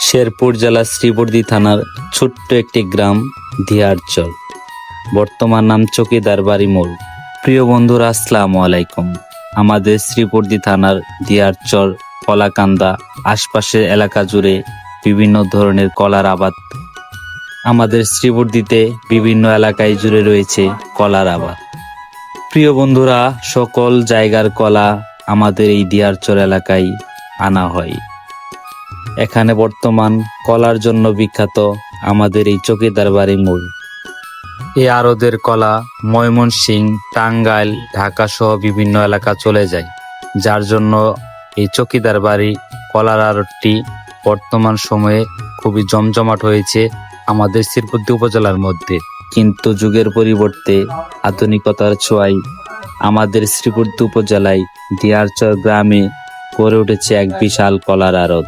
শেরপুর জেলার শ্রীবর্দী থানার ছোট্ট একটি গ্রাম দিয়ারচর বর্তমান নাম চকিদার বাড়ি মোড়। প্রিয় বন্ধুরা, আসসালামু আলাইকুম। আমাদের শ্রীবর্দী থানার দিয়ারচর কলাকান্দা আশপাশের এলাকা জুড়ে বিভিন্ন ধরনের কলার আবাদ। আমাদের শ্রীবর্দীতে বিভিন্ন এলাকায় জুড়ে রয়েছে কলার আবাদ। প্রিয় বন্ধুরা, সকল জায়গার কলা আমাদের এই দিয়ারচর এলাকায় আনা হয়। এখানে বর্তমান কলার জন্য বিখ্যাত আমাদের এই চকিদার বাড়ি মোড় এই আরদের কলা ময়মনসিং, টাঙ্গাইল, ঢাকা সহ বিভিন্ন এলাকা চলে যায়। যার জন্য এই চকিদার বাড়ি কলার আড়তটি বর্তমান সময়ে খুবই জমজমাট হয়েছে আমাদের শ্রীপতি উপজেলার মধ্যে। কিন্তু যুগের পরিবর্তে আধুনিকতার ছোঁয়ায় আমাদের শ্রীপুরদী উপজেলায় দিয়ারচর গ্রামে গড়ে উঠেছে এক বিশাল কলার আড়ত